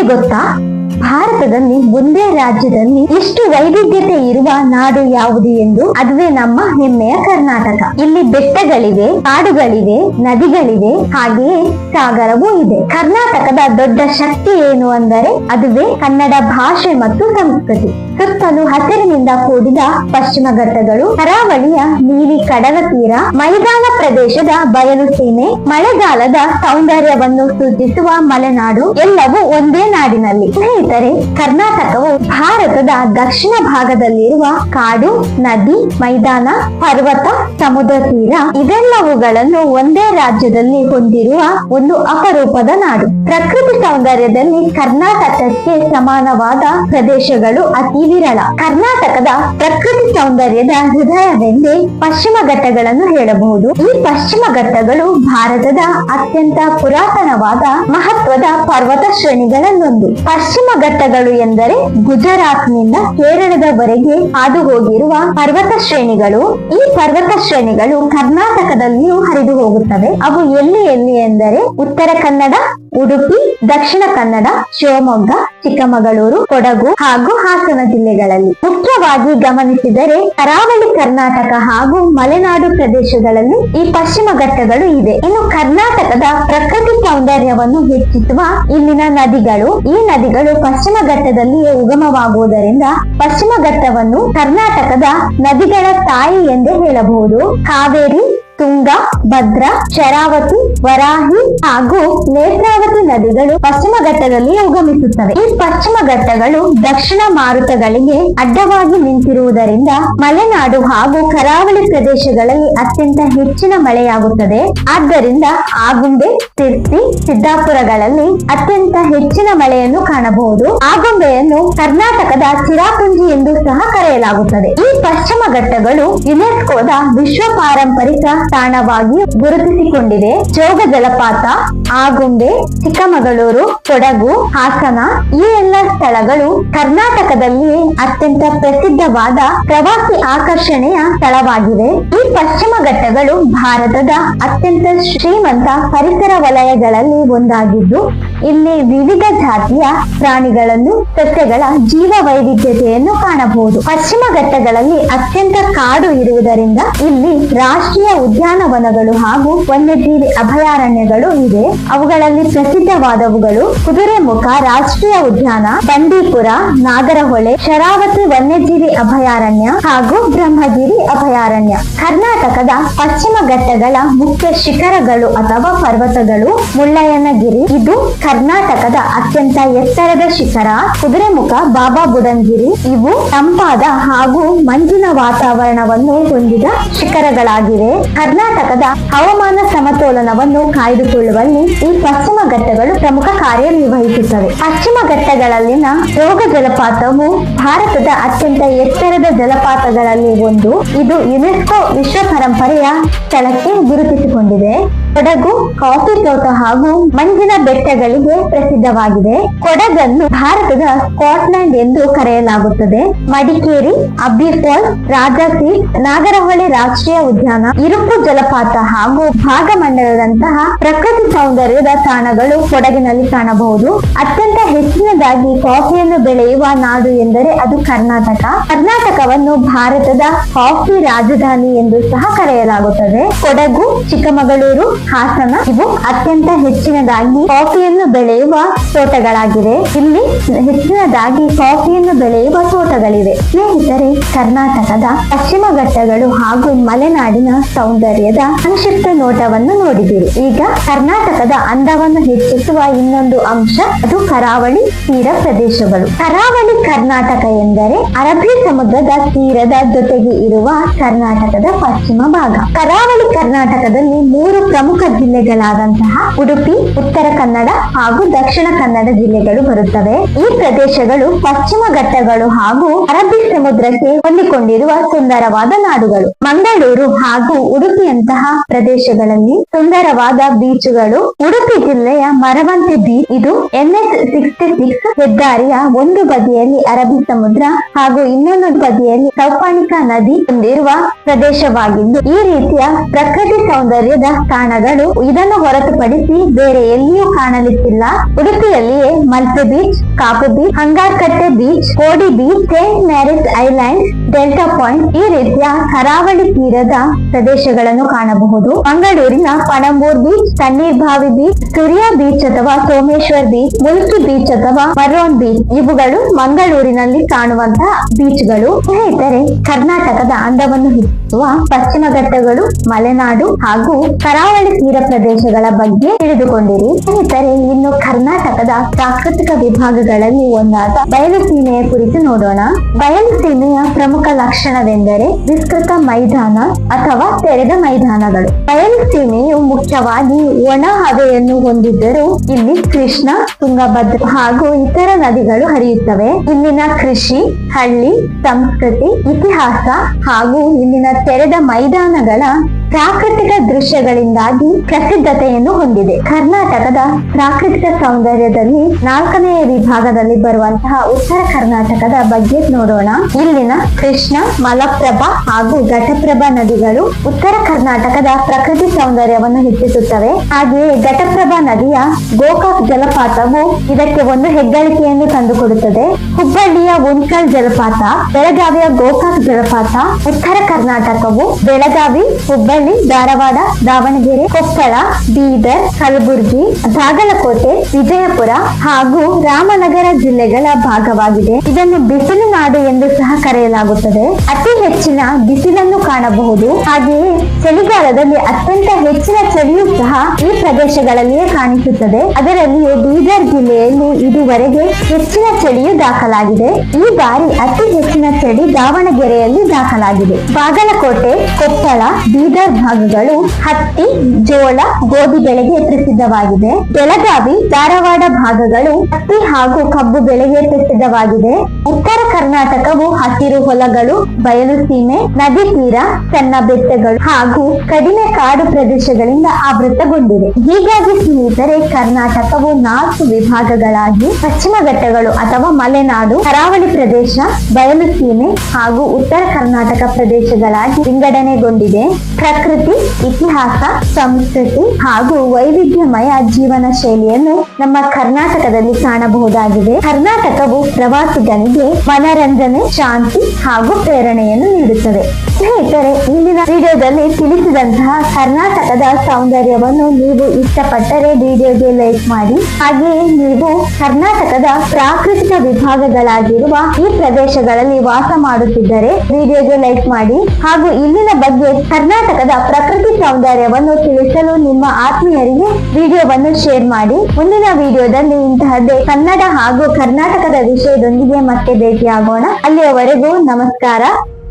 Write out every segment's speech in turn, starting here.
ನಿಮಗೆ ಗೊತ್ತಾ? ಭಾರತದಲ್ಲಿ ಒಂದೇ ರಾಜ್ಯದಲ್ಲಿ ಎಷ್ಟು ವೈವಿಧ್ಯತೆ ಇರುವ ನಾಡು ಯಾವುದು ಎಂದು ಅದುವೇ ನಮ್ಮ ಹೆಮ್ಮೆಯ ಕರ್ನಾಟಕ. ಇಲ್ಲಿ ಬೆಟ್ಟಗಳಿವೆ, ಕಾಡುಗಳಿವೆ, ನದಿಗಳಿವೆ, ಹಾಗೆಯೇ ಸಾಗರವೂ ಇದೆ. ಕರ್ನಾಟಕದ ದೊಡ್ಡ ಶಕ್ತಿ ಏನು ಅಂದರೆ ಅದುವೇ ಕನ್ನಡ ಭಾಷೆ ಮತ್ತು ಸಂಸ್ಕೃತಿ. ಸುತ್ತಲೂ ಹಸಿರಿನಿಂದ ಕೂಡಿದ ಪಶ್ಚಿಮ ಘಟ್ಟಗಳು ಕರಾವಳಿಯ ನೀಲಿ ಕಡಲ ತೀರ ಮೈದಾನ ಪ್ರದೇಶದ ಬಯಲು ಸೀಮೆ ಮಳೆಗಾಲದ ಸೌಂದರ್ಯವನ್ನು ಸೂಚಿಸುವ ಮಲೆನಾಡು, ಎಲ್ಲವೂ ಒಂದೇ ನಾಡಿನಲ್ಲಿ. ಸ್ನೇಹಿತರೆ, ಕರ್ನಾಟಕವು ಭಾರತದ ದಕ್ಷಿಣ ಭಾಗದಲ್ಲಿರುವ ಕಾಡು, ನದಿ, ಮೈದಾನ, ಪರ್ವತ, ಸಮುದ್ರ ತೀರ ಇವೆಲ್ಲವುಗಳನ್ನು ಒಂದೇ ರಾಜ್ಯದಲ್ಲಿ ಹೊಂದಿರುವ ಒಂದು ಅಪರೂಪದ ನಾಡು. ಪ್ರಕೃತಿ ಸೌಂದರ್ಯದಲ್ಲಿ ಕರ್ನಾಟಕಕ್ಕೆ ಸಮಾನವಾದ ಪ್ರದೇಶಗಳು ಅತಿ ವಿರಳ ಕರ್ನಾಟಕದ ಪ್ರಕೃತಿ ಸೌಂದರ್ಯದ ಹೃದಯವೆಂದೇ ಪಶ್ಚಿಮ ಘಟ್ಟಗಳನ್ನು ಹೇಳಬಹುದು. ಈ ಪಶ್ಚಿಮ ಘಟ್ಟಗಳು ಭಾರತದ ಅತ್ಯಂತ ಪುರಾತನವಾದ ಮಹತ್ವದ ಪರ್ವತ ಶ್ರೇಣಿಗಳಲ್ಲೊಂದು. ಪಶ್ಚಿಮ ಘಟ್ಟಗಳು ಎಂದರೆ ಗುಜರಾತ್ನಿಂದ ಕೇರಳದವರೆಗೆ ಹಾದು ಹೋಗಿರುವ ಪರ್ವತ ಶ್ರೇಣಿಗಳು. ಈ ಪರ್ವತ ಶ್ರೇಣಿಗಳು ಕರ್ನಾಟಕದಲ್ಲಿಯೂ ಹರಿದು ಹೋಗುತ್ತವೆ ಅವು ಎಲ್ಲಿ ಎಲ್ಲಿ ಎಂದರೆ ಉತ್ತರ ಕನ್ನಡ ಉಡುಪಿ, ದಕ್ಷಿಣ ಕನ್ನಡ, ಶಿವಮೊಗ್ಗ, ಚಿಕ್ಕಮಗಳೂರು, ಕೊಡಗು ಹಾಗೂ ಹಾಸನ ಜಿಲ್ಲೆಗಳಲ್ಲಿ. ಮುಖ್ಯವಾಗಿ ಗಮನಿಸಿದರೆ ಕರಾವಳಿ ಕರ್ನಾಟಕ ಹಾಗೂ ಮಲೆನಾಡು ಪ್ರದೇಶಗಳಲ್ಲಿ ಈ ಪಶ್ಚಿಮ ಘಟ್ಟಗಳು ಇದೆ. ಇನ್ನು ಕರ್ನಾಟಕದ ಪ್ರಕೃತಿ ಸೌಂದರ್ಯವನ್ನು ಹೆಚ್ಚಿಸುವ ಇಲ್ಲಿನ ನದಿಗಳು, ಈ ನದಿಗಳು ಪಶ್ಚಿಮ ಘಟ್ಟದಲ್ಲಿಯೇ ಉಗಮವಾಗುವುದರಿಂದ ಪಶ್ಚಿಮ ಘಟ್ಟವನ್ನು ಕರ್ನಾಟಕದ ನದಿಗಳ ತಾಯಿ ಎಂದೇ ಹೇಳಬಹುದು. ಕಾವೇರಿ ತುಂಗಾ, ಭದ್ರ, ಶರಾವತಿ, ವರಾಹಿ ಹಾಗೂ ನೇತ್ರಾವತಿ ನದಿಗಳು ಪಶ್ಚಿಮ ಘಟ್ಟದಲ್ಲಿ ಉಗಮಿಸುತ್ತವೆ. ಈ ಪಶ್ಚಿಮ ಘಟ್ಟಗಳು ದಕ್ಷಿಣ ಮಾರುತಗಳಿಗೆ ಅಡ್ಡವಾಗಿ ನಿಂತಿರುವುದರಿಂದ ಮಲೆನಾಡು ಹಾಗೂ ಕರಾವಳಿ ಪ್ರದೇಶಗಳಲ್ಲಿ ಅತ್ಯಂತ ಹೆಚ್ಚಿನ ಮಳೆಯಾಗುತ್ತದೆ. ಆದ್ದರಿಂದ ಆಗುಂಬೆ ತಿರ್ತಿ ಸಿದ್ದಾಪುರಗಳಲ್ಲಿ ಅತ್ಯಂತ ಹೆಚ್ಚಿನ ಮಳೆಯನ್ನು ಕಾಣಬಹುದು. ಆಗುಂಬೆಯನ್ನು ಕರ್ನಾಟಕದ ಚಿರಾಪುಂಜಿ ಎಂದು ಸಹ ಕರೆಯಲಾಗುತ್ತದೆ. ಈ ಪಶ್ಚಿಮ ಘಟ್ಟಗಳು ಯುನೆಸ್ಕೋದ ವಿಶ್ವ ಪಾರಂಪರಿಕ ತಾಣವಾಗಿ ಗುರುತಿಸಿಕೊಂಡಿದೆ. ಜೋಗ ಜಲಪಾತ, ಆಗುಂಬೆ, ಚಿಕ್ಕಮಗಳೂರು, ಕೊಡಗು, ಹಾಸನ ಈ ಎಲ್ಲ ಸ್ಥಳಗಳು ಕರ್ನಾಟಕದಲ್ಲಿ ಅತ್ಯಂತ ಪ್ರಸಿದ್ಧವಾದ ಪ್ರವಾಸಿ ಆಕರ್ಷಣೆಯ ಸ್ಥಳವಾಗಿವೆ. ಈ ಪಶ್ಚಿಮ ಘಟ್ಟಗಳು ಭಾರತದ ಅತ್ಯಂತ ಶ್ರೀಮಂತ ಪರಿಸರ ವಲಯಗಳಲ್ಲಿ ಒಂದಾಗಿದ್ದು ಇಲ್ಲಿ ವಿವಿಧ ಜಾತಿಯ ಪ್ರಾಣಿಗಳನ್ನು ಸಸ್ಯಗಳ ಜೀವ ವೈವಿಧ್ಯತೆಯನ್ನು ಕಾಣಬಹುದು. ಪಶ್ಚಿಮ ಘಟ್ಟಗಳಲ್ಲಿ ಅತ್ಯಂತ ಕಾಡು ಇರುವುದರಿಂದ ಇಲ್ಲಿ ರಾಷ್ಟ್ರೀಯ ಉದ್ಯಾನವನಗಳು ಹಾಗೂ ವನ್ಯಜೀವಿ ಅಭಯಾರಣ್ಯಗಳು ಇವೆ. ಅವುಗಳಲ್ಲಿ ಪ್ರಸಿದ್ಧವಾದವುಗಳು ಕುದುರೆಮುಖ ರಾಷ್ಟ್ರೀಯ ಉದ್ಯಾನ, ಬಂಡೀಪುರ, ನಾಗರಹೊಳೆ, ಶರಾವತಿ ವನ್ಯಜೀವಿ ಅಭಯಾರಣ್ಯ ಹಾಗೂ ಬ್ರಹ್ಮಗಿರಿ ಕರ್ನಾಟಕದ ಪಶ್ಚಿಮ ಘಟ್ಟಗಳ ಮುಖ್ಯ ಶಿಖರಗಳು ಅಥವಾ ಪರ್ವತಗಳು ಮುಳ್ಳಯ್ಯನಗಿರಿ. ಇದು ಕರ್ನಾಟಕದ ಅತ್ಯಂತ ಎತ್ತರದ ಶಿಖರ. ಕುದುರೆಮುಖ ಬಾಬಾ ಬುಡನ್ಗಿರಿ. ಇವು ತಂಪಾದ ಹಾಗೂ ಮಂಜಿನ ವಾತಾವರಣವನ್ನು ಹೊಂದಿದ ಶಿಖರಗಳಾಗಿವೆ. ಕರ್ನಾಟಕದ ಹವಾಮಾನ ಸಮತೋಲನವನ್ನು ಕಾಯ್ದುಕೊಳ್ಳುವಲ್ಲಿ ಈ ಪಶ್ಚಿಮ ಘಟ್ಟಗಳು ಪ್ರಮುಖ ಕಾರ್ಯನಿರ್ವಹಿಸುತ್ತವೆ. ಪಶ್ಚಿಮ ಘಟ್ಟಗಳಲ್ಲಿನ ರೋಗ ಜಲಪಾತವು ಭಾರತದ ಅತ್ಯಂತ ಎತ್ತರದ ಜಲಪಾತಗಳಲ್ಲಿ ಒಂದು. ಇದು ಯುನೆಸ್ಕೋ ವಿಶ್ವ ಪರಂಪರೆಯ ಸ್ಥಳಕ್ಕೆ ಗುರುತಿಸಿಕೊಂಡಿದೆ. ಕೊಡಗು ಕಾಫಿ ತೋಟ ಹಾಗೂ ಮಂಜಿನ ಬೆಟ್ಟಗಳಿಗೆ ಪ್ರಸಿದ್ಧವಾಗಿದೆ. ಕೊಡಗನ್ನು ಭಾರತದ ಸ್ಕಾಟ್ಲೆಂಡ್ ಎಂದು ಕರೆಯಲಾಗುತ್ತದೆ. ಮಡಿಕೇರಿ ಅಬ್ಬಿ ಫಾಲ್ ರಾಜಾಸಿ ನಾಗರಹೊಳೆ ರಾಷ್ಟ್ರೀಯ ಉದ್ಯಾನ, ಇರುಪು ಜಲಪಾತ ಹಾಗೂ ಭಾಗಮಂಡಲದಂತಹ ಪ್ರಕೃತಿ ಸೌಂದರ್ಯದ ತಾಣಗಳು ಕೊಡಗಿನಲ್ಲಿ ಕಾಣಬಹುದು. ಅತ್ಯಂತ ಹೆಚ್ಚಿನದಾಗಿ ಕಾಫಿಯನ್ನು ಬೆಳೆಯುವ ನಾಡು ಎಂದರೆ ಅದು ಕರ್ನಾಟಕ. ಕರ್ನಾಟಕವನ್ನು ಭಾರತದ ಕಾಫಿ ರಾಜಧಾನಿ ಎಂದು ಸಹ ಕರೆಯಲಾಗುತ್ತದೆ. ಕೊಡಗು, ಚಿಕ್ಕಮಗಳೂರು, ಹಾಸನ ಇವು ಅತ್ಯಂತ ಹೆಚ್ಚಿನದಾಗಿ ಕಾಫಿಯನ್ನು ಬೆಳೆಯುವ ತೋಟಗಳಾಗಿವೆ. ಇಲ್ಲಿ ಹೆಚ್ಚಿನದಾಗಿ ಕಾಫಿಯನ್ನು ಬೆಳೆಯುವ ತೋಟಗಳಿವೆ. ಸ್ನೇಹಿತರೆ, ಕರ್ನಾಟಕದ ಪಶ್ಚಿಮ ಘಟ್ಟಗಳು ಹಾಗೂ ಮಲೆನಾಡಿನ ಸೌಂದರ್ಯದ ಸಂಕ್ಷಿಪ್ತ ನೋಟವನ್ನು ನೋಡಿದಿರಿ ಈಗ ಕರ್ನಾಟಕದ ಅಂದವನ್ನು ಹೆಚ್ಚಿಸುವ ಇನ್ನೊಂದು ಅಂಶ, ಅದು ಕರಾವಳಿ ತೀರ ಪ್ರದೇಶಗಳು. ಕರಾವಳಿ ಕರ್ನಾಟಕ ಎಂದರೆ ಅರಬ್ಬಿ ಸಮುದ್ರದ ತೀರದ ಜೊತೆಗೆ ಇರುವ ಕರ್ನಾಟಕದ ಪಶ್ಚಿಮ ಭಾಗ ಕರಾವಳಿ ಕರ್ನಾಟಕದಲ್ಲಿ ಮೂರು ಪ್ರಮುಖ ಜಿಲ್ಲೆಗಳಾದಂತಹ ಉಡುಪಿ, ಉತ್ತರ ಕನ್ನಡ ಹಾಗೂ ದಕ್ಷಿಣ ಕನ್ನಡ ಜಿಲ್ಲೆಗಳು ಬರುತ್ತವೆ. ಈ ಪ್ರದೇಶಗಳು ಪಶ್ಚಿಮ ಘಟ್ಟಗಳು ಹಾಗೂ ಅರಬ್ಬಿ ಸಮುದ್ರಕ್ಕೆ ಹೊಂದಿಕೊಂಡಿರುವ ಸುಂದರವಾದ ನಾಡುಗಳು. ಮಂಗಳೂರು ಹಾಗೂ ಉಡುಪಿಯಂತಹ ಪ್ರದೇಶಗಳಲ್ಲಿ ಸುಂದರವಾದ ಬೀಚುಗಳು. ಉಡುಪಿ ಜಿಲ್ಲೆಯ ಮರವಂತೆ ಬೀಚ್ ಇದು ಎನ್ಎಸ್ ಸಿಕ್ಸ್ಟಿ ಸಿಕ್ಸ್ ಹೆದ್ದಾರಿಯ ಒಂದು ಬದಿಯಲ್ಲಿ ಅರಬ್ಬಿ ಸಮುದ್ರ ಹಾಗೂ ಇನ್ನೊಂದು ಬದಿಯಲ್ಲಿ ಸೌಪಾಣಿಕ ನದಿ ಹೊಂದಿರುವ ಪ್ರದೇಶವಾಗಿದ್ದು ಈ ರೀತಿಯ ಪ್ರಕೃತಿ ಸೌಂದರ್ಯದ ತಾಣ ತಾಣಗಳು ಇದನ್ನು ಹೊರತುಪಡಿಸಿ ಬೇರೆ ಎಲ್ಲಿಯೂ ಕಾಣಲಿಕ್ಕಿಲ್ಲ. ಉಡುಪಿಯಲ್ಲಿಯೇ Malpe beach, Kapu beach, Hangarkatte beach, Kodi beach, saint Mary's island, delta point ಈ ರೀತಿಯ ಕರಾವಳಿ ತೀರದ ಪ್ರದೇಶಗಳನ್ನು ಕಾಣಬಹುದು. ಮಂಗಳೂರಿನ ಪಣಂಬೂರ್ ಬೀಚ್ ತಣ್ಣೀರ್ ಬಾವಿ ಬೀಚ್ ಸೂರ್ಯ ಬೀಚ್ ಅಥವಾ ಸೋಮೇಶ್ವರ್ ಬೀಚ್, ಮುಲ್ಕಿ ಬೀಚ್ ಅಥವಾ ಮರೋನ್ ಬೀಚ್ ಇವುಗಳು ಮಂಗಳೂರಿನಲ್ಲಿ ಕಾಣುವಂತಹ ಬೀಚ್ಗಳು. ಸ್ನೇಹಿತರೆ, ಕರ್ನಾಟಕದ ಅಂದವನ್ನು ಹೆಚ್ಚಿಸುವ ಪಶ್ಚಿಮ ಘಟ್ಟಗಳು ಮಲೆನಾಡು ಹಾಗೂ ಕರಾವಳಿ ತೀರ ಪ್ರದೇಶಗಳ ಬಗ್ಗೆ ತಿಳಿದುಕೊಂಡಿರಿ. ಸ್ನೇಹಿತರೆ, ಇನ್ನು ಕರ್ನಾಟಕದ ಪ್ರಾಕೃತಿಕ ವಿಭಾಗಗಳಲ್ಲಿ ಒಂದಾದ ಬಯಲು ಸೀಮೆಯ ಕುರಿತು ನೋಡೋಣ. ಬಯಲು ಸೀಮೆಯ ಪ್ರಮುಖ ಲಕ್ಷಣವೆಂದರೆ ವಿಸ್ತೃತ ಮೈದಾನ ಅಥವಾ ತೆರೆದ ಮೈದಾನಗಳು. ಬಯಲು ಸೀಮೆಯು ಮುಖ್ಯವಾಗಿ ಒಣ ಹವೆಯನ್ನು ಹೊಂದಿದ್ದರೂ ಇಲ್ಲಿ ಕೃಷ್ಣ, ತುಂಗಭದ್ರ ಹಾಗೂ ಇತರ ನದಿಗಳು ಹರಿಯುತ್ತವೆ. ಇಲ್ಲಿನ ಕೃಷಿ, ಹಳ್ಳಿ, ಸಂಸ್ಕೃತಿ, ಇತಿಹಾಸ ಹಾಗೂ ಇಲ್ಲಿನ ತೆರೆದ ಮೈದಾನಗಳ ಪ್ರಾಕೃತಿಕ ದೃಶ್ಯಗಳಿಂದಾಗಿ ಪ್ರಸಿದ್ಧತೆಯನ್ನು ಹೊಂದಿದೆ. ಕರ್ನಾಟಕದ ಪ್ರಾಕೃತಿಕ ಸೌಂದರ್ಯದಲ್ಲಿ ನಾಲ್ಕನೆಯ ವಿಭಾಗದಲ್ಲಿ ಬರುವಂತಹ ಉತ್ತರ ಕರ್ನಾಟಕದ ಬಗ್ಗೆ ನೋಡೋಣ. ಇಲ್ಲಿನ ಕೃಷ್ಣ, ಮಲಪ್ರಭಾ ಹಾಗೂ ಘಟಪ್ರಭಾ ನದಿಗಳು ಉತ್ತರ ಕರ್ನಾಟಕದ ಪ್ರಕೃತಿ ಸೌಂದರ್ಯವನ್ನು ಹೆಚ್ಚಿಸುತ್ತವೆ. ಹಾಗೆಯೇ ಘಟಪ್ರಭಾ ನದಿಯ ಗೋಕಾಕ್ ಜಲಪಾತವು ಇದಕ್ಕೆ ಒಂದು ಹೆಗ್ಗಳಿಕೆಯನ್ನು ತಂದುಕೊಡುತ್ತದೆ. ಹುಬ್ಬಳ್ಳಿಯ ಉನ್ಕಲ್ ಜಲಪಾತ, ಬೆಳಗಾವಿಯ ಗೋಕಾಕ್ ಜಲಪಾತ, ಉತ್ತರ ಕರ್ನಾಟಕವು ಬೆಳಗಾವಿ, ಹುಬ್ಬಳ್ಳಿ ಧಾರವಾಡ, ದಾವಣಗೆರೆ, ಕೊಪ್ಪಳ, ಬೀದರ್, ಕಲಬುರಗಿ, ಬಾಗಲಕೋಟೆ, ವಿಜಯಪುರ ಹಾಗೂ ರಾಮನಗರ ಜಿಲ್ಲೆಗಳ ಭಾಗವಾಗಿದೆ. ಇದನ್ನು ಬಿಸಿಲು ನಾಡು ಎಂದು ಸಹ ಕರೆಯಲಾಗುತ್ತದೆ. ಅತಿ ಹೆಚ್ಚಿನ ಬಿಸಿಲನ್ನು ಕಾಣಬಹುದು. ಹಾಗೆಯೇ ಚಳಿಗಾಲದಲ್ಲಿ ಅತ್ಯಂತ ಹೆಚ್ಚಿನ ಚಳಿಯು ಸಹ ಈ ಪ್ರದೇಶಗಳಲ್ಲಿಯೇ ಕಾಣಿಸುತ್ತದೆ. ಅದರಲ್ಲಿಯೂ ಬೀದರ್ ಜಿಲ್ಲೆಯಲ್ಲಿ ಇದುವರೆಗೆ ಹೆಚ್ಚಿನ ಚಳಿಯು ದಾಖಲಾಗಿದೆ. ಈ ಬಾರಿ ಅತಿ ಹೆಚ್ಚಿನ ಚಳಿ ದಾವಣಗೆರೆಯಲ್ಲಿ ದಾಖಲಾಗಿದೆ. ಬಾಗಲಕೋಟೆ, ಕೊಪ್ಪಳ, ಬೀದರ್ ಭಾಗಗಳು ಹತ್ತಿ, ಜೋಳ, ಗೋಧಿ ಬೆಳೆಗೆ ಪ್ರಸಿದ್ಧವಾಗಿದೆ. ಬೆಳಗಾವಿ, ಧಾರವಾಡ ಭಾಗಗಳು ಹತ್ತಿ ಹಾಗೂ ಕಬ್ಬು ಬೆಳೆಗೆ ಪ್ರಸಿದ್ಧವಾಗಿದೆ. ಉತ್ತರ ಕರ್ನಾಟಕವು ಹಸಿರು ಹೊಲಗಳು, ಬಯಲು ಸೀಮೆ, ನದಿ ತೀರ, ಸಣ್ಣ ಬೆಟ್ಟಗಳು ಹಾಗೂ ಕಡಿಮೆ ಕಾಡು ಪ್ರದೇಶಗಳಿಂದ ಆವೃತಗೊಂಡಿದೆ ಹೀಗಾಗಿ ಸ್ನೇಹಿತರೆ, ಕರ್ನಾಟಕವು ನಾಲ್ಕು ವಿಭಾಗಗಳಾಗಿ ಪಶ್ಚಿಮ ಘಟ್ಟಗಳು ಅಥವಾ ಮಲೆನಾಡು, ಕರಾವಳಿ ಪ್ರದೇಶ, ಬಯಲು ಸೀಮೆ ಹಾಗೂ ಉತ್ತರ ಕರ್ನಾಟಕ ಪ್ರದೇಶಗಳಾಗಿ ವಿಂಗಡಣೆಗೊಂಡಿದೆ. ಪ್ರಕೃತಿ, ಇತಿಹಾಸ, ಸಂಸ್ಕೃತಿ ಹಾಗೂ ವೈವಿಧ್ಯಮಯ ಜೀವನ ಶೈಲಿಯನ್ನು ನಮ್ಮ ಕರ್ನಾಟಕದಲ್ಲಿ ಕಾಣಬಹುದಾಗಿದೆ. ಕರ್ನಾಟಕವು ಪ್ರವಾಸಿಗನಿಗೆ ಮನರಂಜನೆ, ಶಾಂತಿ ಹಾಗೂ ಪ್ರೇರಣೆಯನ್ನು ನೀಡುತ್ತದೆ. ಸ್ನೇಹಿತರೆ, ಇಂದಿನ ವಿಡಿಯೋದಲ್ಲಿ ತಿಳಿಸಿದಂತಹ ಕರ್ನಾಟಕದ ಸೌಂದರ್ಯವನ್ನು ನೀವು ಇಷ್ಟಪಟ್ಟರೆ ವಿಡಿಯೋಗೆ ಲೈಕ್ ಮಾಡಿ. ಹಾಗೆಯೇ ನೀವು ಕರ್ನಾಟಕದ ಪ್ರಾಕೃತಿಕ ವಿಭಾಗಗಳಾಗಿರುವ ಈ ಪ್ರದೇಶಗಳಲ್ಲಿ ವಾಸ ಮಾಡುತ್ತಿದ್ದರೆ ವಿಡಿಯೋಗೆ ಲೈಕ್ ಮಾಡಿ. ಹಾಗೂ ಇಲ್ಲಿನ ಬಗ್ಗೆ ಕರ್ನಾಟಕದ ಪ್ರಕೃತಿ ಸೌಂದರ್ಯವನ್ನು ತಿಳಿಸಲು ನಿಮ್ಮ ಆತ್ಮೀಯರಿಗೆ ವಿಡಿಯೋವನ್ನು ಶೇರ್ ಮಾಡಿ. ಮುಂದಿನ ವಿಡಿಯೋದಲ್ಲಿ ಇಂತಹದ್ದೇ ಕನ್ನಡ ಹಾಗೂ ಕರ್ನಾಟಕದ ವಿಷಯದೊಂದಿಗೆ ಮತ್ತೆ ಭೇಟಿಯಾಗೋಣ. ಅಲ್ಲಿಯವರೆಗೂ ನಮಸ್ಕಾರ.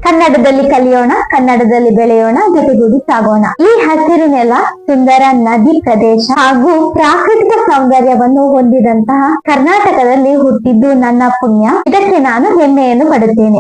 ಕನ್ನಡದಲ್ಲಿ ಕಲಿಯೋಣ, ಕನ್ನಡದಲ್ಲಿ ಬೆಳೆಯೋಣ, ಜೊತೆಗೂಡಿ ಸಾಗೋಣ. ಈ ಹಸಿರು ನೆಲ ಸುಂದರ ನದಿ ಪ್ರದೇಶ ಹಾಗೂ ಪ್ರಾಕೃತಿಕ ಸೌಂದರ್ಯವನ್ನು ಹೊಂದಿದಂತಹ ಕರ್ನಾಟಕದಲ್ಲಿ ಹುಟ್ಟಿದ್ದು ನನ್ನ ಪುಣ್ಯ. ಇದಕ್ಕೆ ನಾನು ಹೆಮ್ಮೆಯನ್ನು ಪಡುತ್ತೇನೆ.